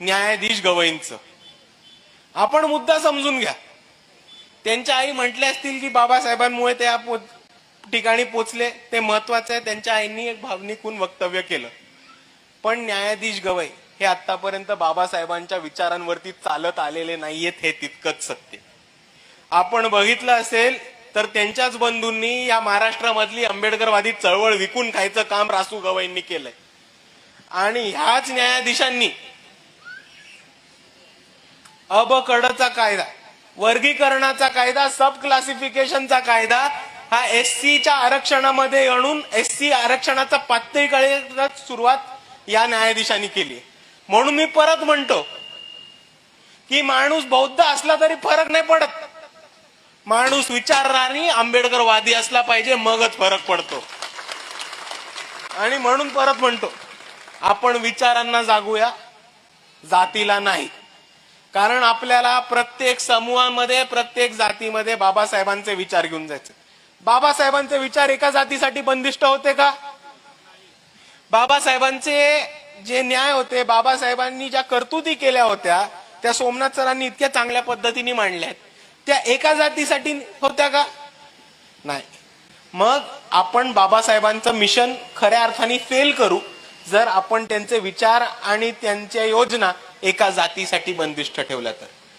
न्यायाधीश गवईंचं. आपण मुद्दा समजून घ्या. त्यांच्या आई म्हटले असतील की बाबासाहेबांमुळे ते या ठिकाणी पोचले ते महत्वाचं आहे त्यांच्या आईंनी एक भावनिकून वक्तव्य केलं. पण न्यायाधीश गवई हे आतापर्यंत बाबासाहेबांच्या विचारांवरती चालत आलेले नाहीयेत हे तितकंच सत्य. आपण बघितलं असेल तर त्यांच्याच बंधूंनी या महाराष्ट्रामधली आंबेडकरवादी चळवळ विकून खायचं काम रासू गवईंनी केलंय. आणि ह्याच न्यायाधीशांनी अब कडचा कायदा वर्गीकरणाचा कायदा सब क्लासिफिकेशनचा कायदा हा एस सीच्या आरक्षणामध्ये आणून एस सी आरक्षणाचा पातळीकडे सुरुवात या न्यायाधीशांनी केली म्हणून मी परत म्हणतो की माणूस बौद्ध असला तरी फरक नाही पडत. माणूस विचारणारी आंबेडकरवादी असला पाहिजे मगच फरक पडतो. आणि म्हणून परत म्हणतो आपण विचारांना जागूया जातीला नाही. कारण आपल्याला प्रत्येक समूहामध्ये प्रत्येक जातीमध्ये बाबासाहेबांचे विचार घेऊन जायचे. बाबासाहेबांचे विचार एका जातीसाठी बंदिष्ट होते का? बाबासाहेबांचे जे न्याय होते बाबासाहेबांनी ज्या कर्तुती केल्या होत्या त्या सोमनाथ सरांनी इतक्या चांगल्या पद्धतीने मांडल्यात. त्या एका जातीसाठी होत्या का? नाही. मग आपण बाबासाहेबांचं मिशन खऱ्या अर्थाने फेल करू. जर आपण त्यांचे विचार आणि त्यांच्या योजना एका जातीसाठी बंदिष्ट ठेवल्या तर?